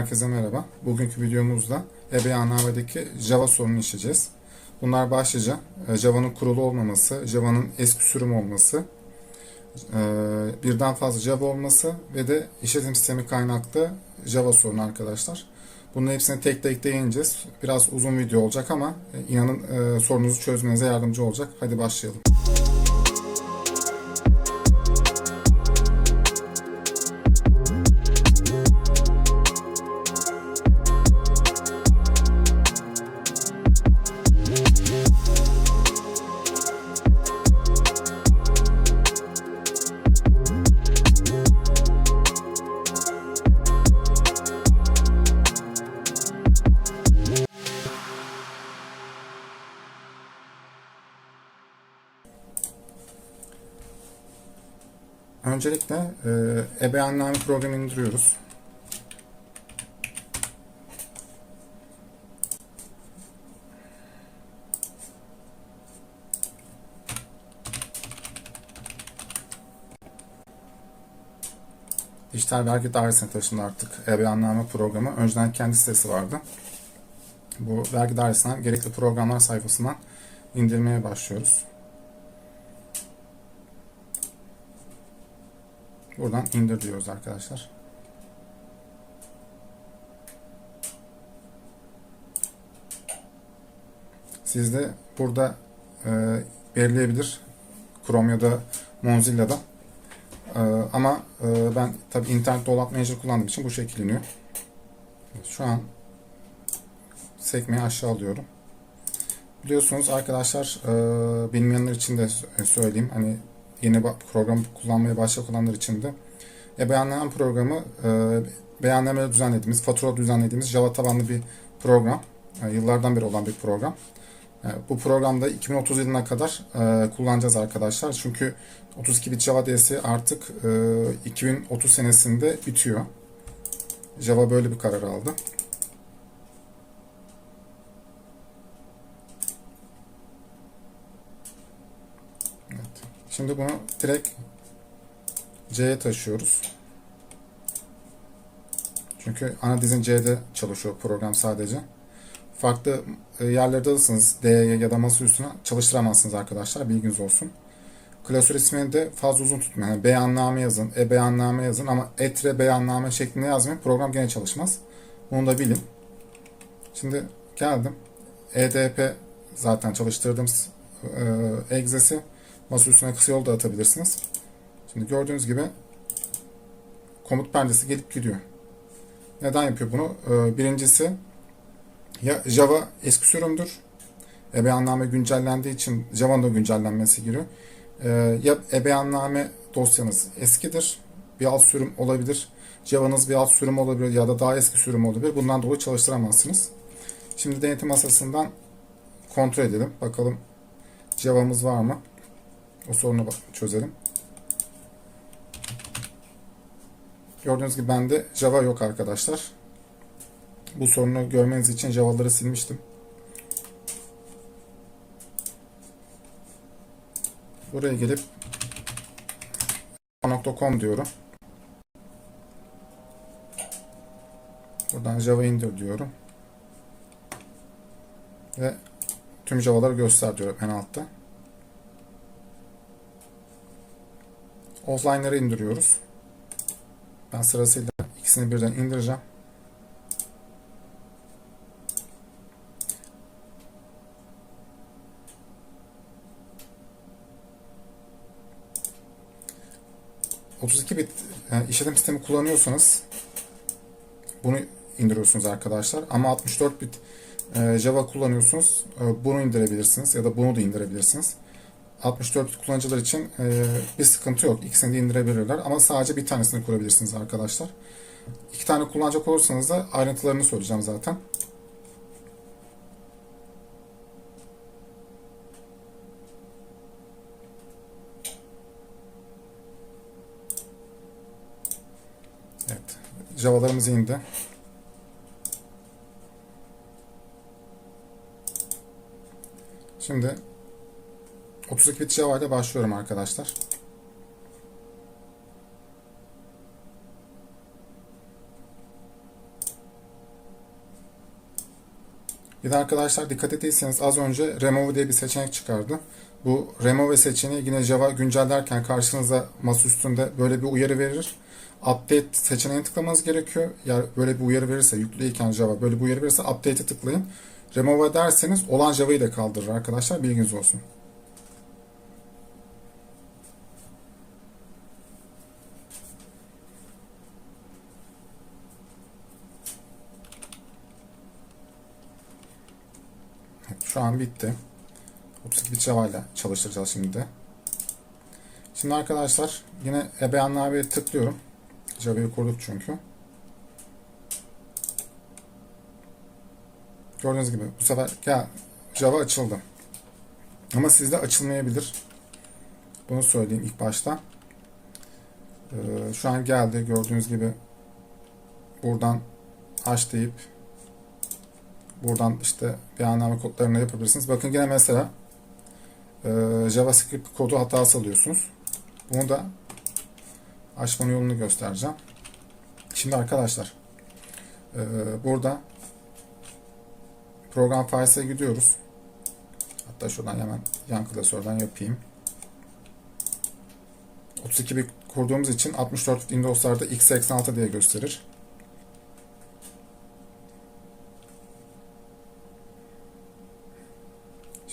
Herkese merhaba. Bugünkü videomuzda EBANAME'deki Java sorununu işleyeceğiz. Bunlar başlıca e, Java'nın kurulu olmaması, Java'nın eski sürüm olması, e, birden fazla Java olması ve de işletim sistemi kaynaklı Java sorunu arkadaşlar. Bunun hepsini tek tek değineceğiz. Biraz uzun video olacak ama e, inanın sorunuzu çözmenize yardımcı olacak. Hadi başlayalım. Öncelikle e, EBANName programı indiriyoruz. Dijital vergi dairesine taşındı artık EBANName programı. Önceden kendi sitesi vardı. Bu vergi dairesinden gerekli programlar sayfasından indirmeye başlıyoruz. Buradan indir diyoruz arkadaşlar. Siz de burada e, belirleyebilir Chrome ya da Mozilla'da. E, ama e, ben tabi internet dolap manager kullandığım için bu şekil. Şu an sekmeyi aşağı alıyorum. Biliyorsunuz arkadaşlar e, bilmeyenler için de söyleyeyim. Hani yeni program kullanmaya başlayacak olanlar için de e, beyanname programı e, beyannameleri düzenlediğimiz, fatura düzenlediğimiz Java tabanlı bir program. E, yıllardan beri olan bir program. E, bu programda 2030 yılına kadar e, kullanacağız arkadaşlar. Çünkü 32 bit Java DS artık e, 2030 senesinde bitiyor. Java böyle bir karar aldı. Şimdi bunu direkt C'ye taşıyoruz. Çünkü ana dizin C'de çalışıyor program sadece. Farklı e, yerlerde alırsanız D'ye ya da masa üstüne çalıştıramazsınız arkadaşlar. Bilginiz olsun. Klasör ismini de fazla uzun tutmayın. Yani beyanname yazın, e beyanname yazın ama etre beyanname şeklinde yazmayın. Program gene çalışmaz. Bunu da bilin. Şimdi geldim. EDP zaten çalıştırdığımız e, egzesi Masa üstüne kısa yol da atabilirsiniz. Şimdi gördüğünüz gibi komut perdesi gelip gidiyor. Neden yapıyor bunu? Ee, birincisi ya Java eski sürümdür. Ebeyanname güncellendiği için Java'nın da güncellenmesi giriyor. Ee, ya ebeyanname dosyanız eskidir. Bir alt sürüm olabilir. Java'nız bir alt sürüm olabilir ya da daha eski sürüm olabilir. Bundan dolayı çalıştıramazsınız. Şimdi denetim masasından kontrol edelim. Bakalım Java'mız var mı? O sorunu çözelim. Gördüğünüz gibi bende Java yok arkadaşlar. Bu sorunu görmeniz için Java'ları silmiştim. Buraya gelip .com diyorum. Buradan Java indir diyorum. Ve tüm Java'ları göster diyorum en altta. Offline'ları indiriyoruz. Ben sırasıyla ikisini birden indireceğim. ...32 bit yani işletim sistemi kullanıyorsanız... ...bunu indiriyorsunuz arkadaşlar. Ama 64 bit e, Java kullanıyorsunuz... E, ...bunu indirebilirsiniz ya da bunu da indirebilirsiniz. 64 kullanıcılar için e, bir sıkıntı yok. İkisini de indirebilirler ama sadece bir tanesini kurabilirsiniz arkadaşlar. İki tane kullanacak olursanız da ayrıntılarını söyleyeceğim zaten. Evet. Java'larımız indi. Şimdi 32 bit Java ile başlıyorum arkadaşlar. Bir de arkadaşlar dikkat ettiyseniz az önce remove diye bir seçenek çıkardı. Bu remove seçeneği yine Java güncellerken karşınıza masa üstünde böyle bir uyarı verir. Update seçeneğine tıklamanız gerekiyor. Yani böyle bir uyarı verirse yüklüyken Java böyle bir uyarı verirse update'e tıklayın. Remove ederseniz olan Java'yı da kaldırır arkadaşlar bilginiz olsun. Evet, Şu an bitti. 32 bit Java ile çalıştıracağız şimdi de. Şimdi arkadaşlar yine ebeyanlığa tıklıyorum. Java'yı kurduk çünkü. Gördüğünüz gibi bu sefer ya Java açıldı. Ama sizde açılmayabilir. Bunu söyleyeyim ilk başta. Ee, şu an geldi gördüğünüz gibi buradan aç deyip buradan işte beyanname kodlarını yapabilirsiniz. Bakın yine mesela e, JavaScript kodu hatası alıyorsunuz. Bunu da açmanın yolunu göstereceğim. Şimdi arkadaşlar e, burada program files'e gidiyoruz. Hatta şuradan hemen yan klasörden yapayım. 32 bit kurduğumuz için 64 Windows'larda x86 diye gösterir.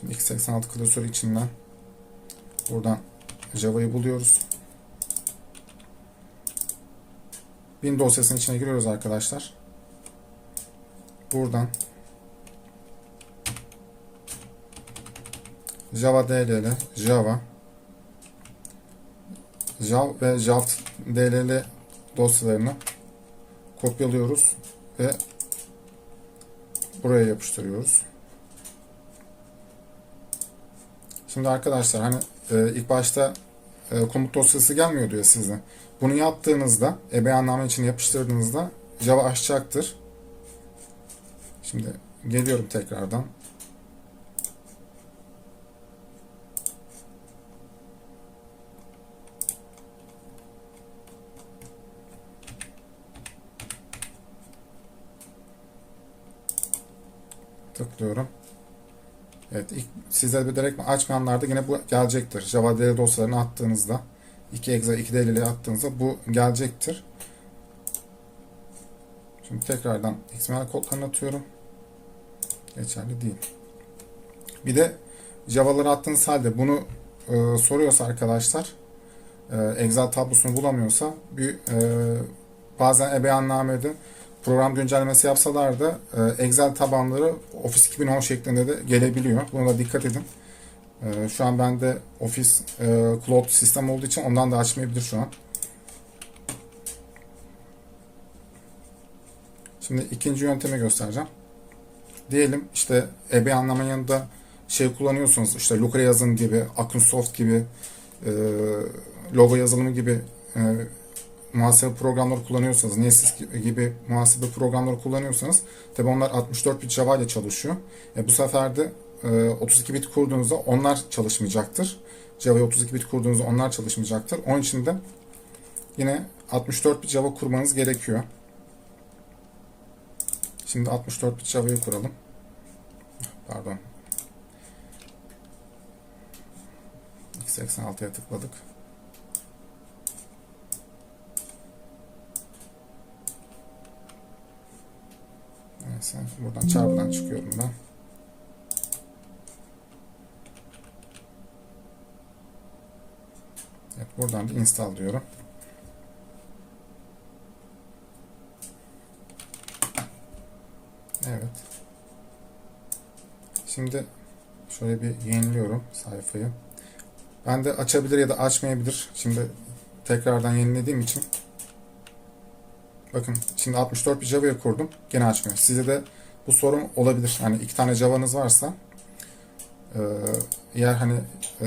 Şimdi x86 klasörü içinden buradan Java'yı buluyoruz. Bin dosyasının içine giriyoruz arkadaşlar. Buradan Java DLL, Java, Jav ve Jav DLL dosyalarını kopyalıyoruz ve buraya yapıştırıyoruz. Şimdi arkadaşlar hani e, ilk başta e, komut dosyası gelmiyordu ya size. Bunu yaptığınızda, e, beyanname için yapıştırdığınızda Java açacaktır. Şimdi geliyorum tekrardan. Tıklıyorum. Evet, ilk, sizler bir direkt açmayanlarda yine bu gelecektir. Java DL dosyalarını attığınızda 2 exe 2 DLL'ye attığınızda bu gelecektir. Şimdi tekrardan XML kodlarını atıyorum. Geçerli değil. Bir de Java'ları attığınız halde bunu e, soruyorsa arkadaşlar e, Excel tablosunu bulamıyorsa bir e, bazen ebeyannamede program güncellemesi yapsalar da e, Excel tabanları Office 2010 şeklinde de gelebiliyor. Buna da dikkat edin. E, şu an bende Office e, Cloud sistem olduğu için ondan da açmayabilir şu an. Şimdi ikinci yöntemi göstereceğim. Diyelim işte EB anlama yanında şey kullanıyorsunuz işte Looker yazım gibi, Akunsoft gibi, logo yazılımı gibi muhasebe programları kullanıyorsanız, Nessis gibi muhasebe programları kullanıyorsanız tabi onlar 64 bit Java ile çalışıyor. E, bu sefer de e, 32 bit kurduğunuzda onlar çalışmayacaktır. Java'yı 32 bit kurduğunuzda onlar çalışmayacaktır. Onun için de yine 64 bit Java kurmanız gerekiyor. Şimdi 64 bit Java'yı kuralım. Pardon. x86'ya tıkladık. Neyse buradan çarpıdan çıkıyorum ben. Evet buradan bir install diyorum. Evet. Şimdi şöyle bir yeniliyorum sayfayı. Ben de açabilir ya da açmayabilir. Şimdi tekrardan yenilediğim için Bakın şimdi 64 bir Java'ya kurdum. Gene açmıyor. Size de bu sorun olabilir. Yani iki tane Java'nız varsa eğer hani e,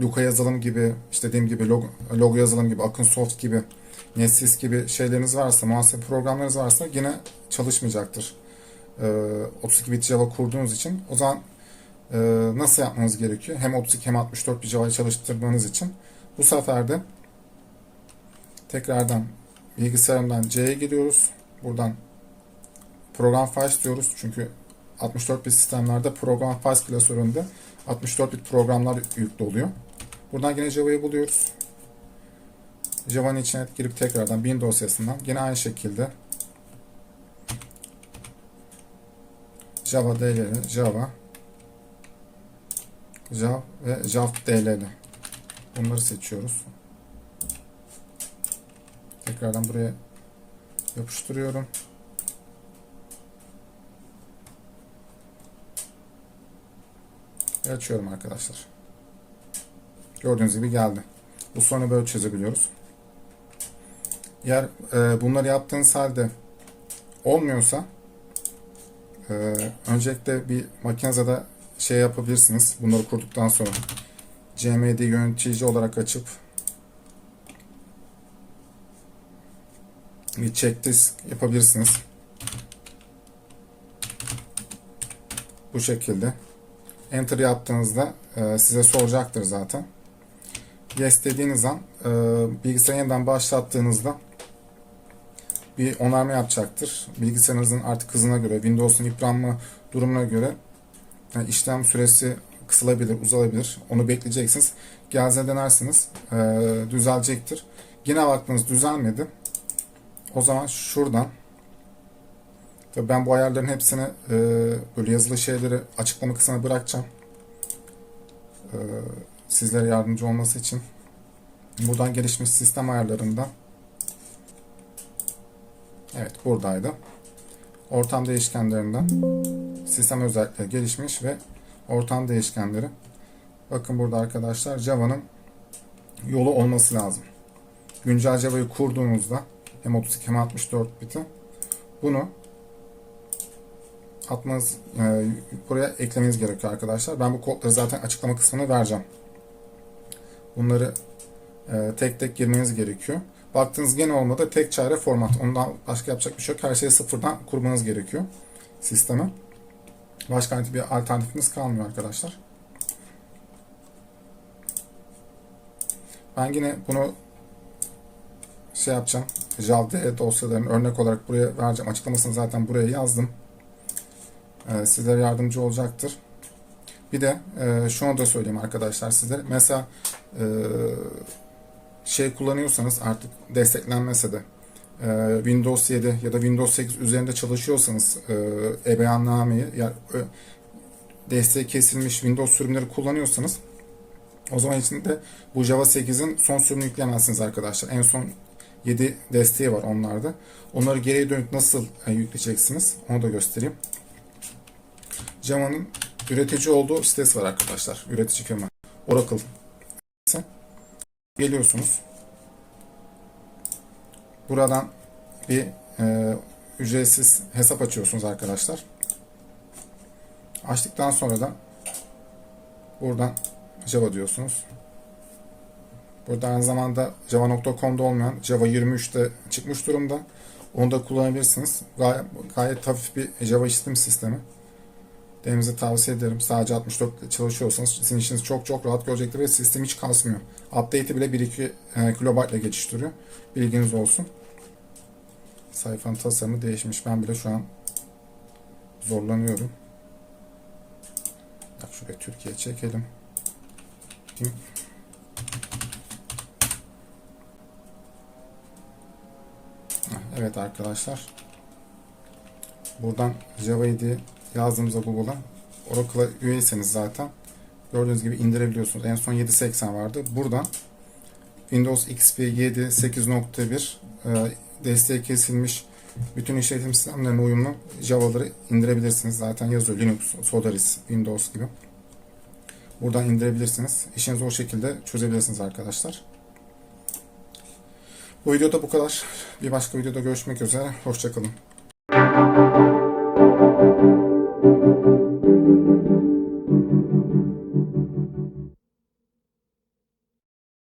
Luca yazılım gibi işte dediğim gibi logo, logo yazılım gibi Akın Soft gibi Nessis gibi şeyleriniz varsa muhasebe programlarınız varsa yine çalışmayacaktır. E, 32 bit Java kurduğunuz için o zaman e, nasıl yapmanız gerekiyor? Hem 32 hem 64 bit Java'yı çalıştırmanız için bu sefer de tekrardan bilgisayarımdan C'ye giriyoruz. Buradan program files diyoruz. Çünkü 64 bit sistemlerde program files klasöründe 64 bit programlar yüklü oluyor. Buradan yine Java'yı buluyoruz. Java'nın içine girip tekrardan bin dosyasından yine aynı şekilde Java DLL, Java, Java ve Java DLL. Bunları seçiyoruz. Tekrardan buraya yapıştırıyorum. Ve açıyorum arkadaşlar. Gördüğünüz gibi geldi. Bu sorunu böyle çözebiliyoruz. Eğer e, bunları yaptığınız halde olmuyorsa e, öncelikle bir makinede şey yapabilirsiniz. Bunları kurduktan sonra CMD yönetici olarak açıp bir checklist yapabilirsiniz. Bu şekilde. Enter yaptığınızda e, size soracaktır zaten. Yes dediğiniz an e, bilgisayarı yeniden başlattığınızda bir onarma yapacaktır. Bilgisayarınızın artık hızına göre, Windows'un yıpranma durumuna göre yani işlem süresi kısılabilir, uzalabilir. Onu bekleyeceksiniz. Gelze denersiniz. E, düzelecektir. Yine baktınız düzelmedi. O zaman şuradan Tabii ben bu ayarların hepsini e, böyle yazılı şeyleri açıklama kısmına bırakacağım. E, sizlere yardımcı olması için. Buradan gelişmiş sistem ayarlarından Evet buradaydı. Ortam değişkenlerinden sistem özellikleri gelişmiş ve ortam değişkenleri. Bakın burada arkadaşlar Java'nın yolu olması lazım. Güncel Java'yı kurduğunuzda hem 32 hem 64 biti bunu atmanız e, buraya eklemeniz gerekiyor arkadaşlar. Ben bu kodları zaten açıklama kısmına vereceğim. Bunları e, tek tek girmeniz gerekiyor. Baktığınız gene olmadı tek çare format. Ondan başka yapacak bir şey yok. Her şeyi sıfırdan kurmanız gerekiyor sisteme. Başka bir alternatifiniz kalmıyor arkadaşlar. Ben yine bunu şey yapacağım. JAVD dosyalarını örnek olarak buraya vereceğim. Açıklamasını zaten buraya yazdım. Ee, sizlere yardımcı olacaktır. Bir de e, şunu da söyleyeyim arkadaşlar sizlere. Mesela e, şey kullanıyorsanız artık desteklenmese de e, Windows 7 ya da Windows 8 üzerinde çalışıyorsanız e, ebeyannameyi yani e, desteği kesilmiş Windows sürümleri kullanıyorsanız o zaman içinde bu Java 8'in son sürümünü yükleyemezsiniz arkadaşlar. En son 7 desteği var onlarda. Onları geriye dönük nasıl e, yükleyeceksiniz onu da göstereyim. Java'nın üretici olduğu sitesi var arkadaşlar. Üretici firma. Oracle. Geliyorsunuz. Buradan bir e, ücretsiz hesap açıyorsunuz arkadaşlar. Açtıktan sonra da buradan Java diyorsunuz. Burada aynı zamanda java.com'da olmayan Java 23'te çıkmış durumda. Onu da kullanabilirsiniz. Gayet, gayet hafif bir Java işletim sistemi. Denemizi tavsiye ederim. Sadece 64 ile çalışıyorsanız sizin işiniz çok çok rahat görecektir ve sistem hiç kasmıyor. Update'i bile 1-2 e, kilobayt ile geçiştiriyor. Bilginiz olsun. Sayfanın tasarımı değişmiş. Ben bile şu an zorlanıyorum. Bak şuraya Türkiye çekelim. Evet arkadaşlar. Buradan Java 7 yazdığımızda Google'a Oracle'a üyeyseniz zaten gördüğünüz gibi indirebiliyorsunuz. En son 7.80 vardı. Buradan Windows XP 7 8.1 e, desteği kesilmiş bütün işletim sistemlerine uyumlu Java'ları indirebilirsiniz. Zaten yazıyor Linux, Solaris, Windows gibi. Buradan indirebilirsiniz. İşinizi o şekilde çözebilirsiniz arkadaşlar. Bu videoda bu kadar. Bir başka videoda görüşmek üzere. Hoşçakalın.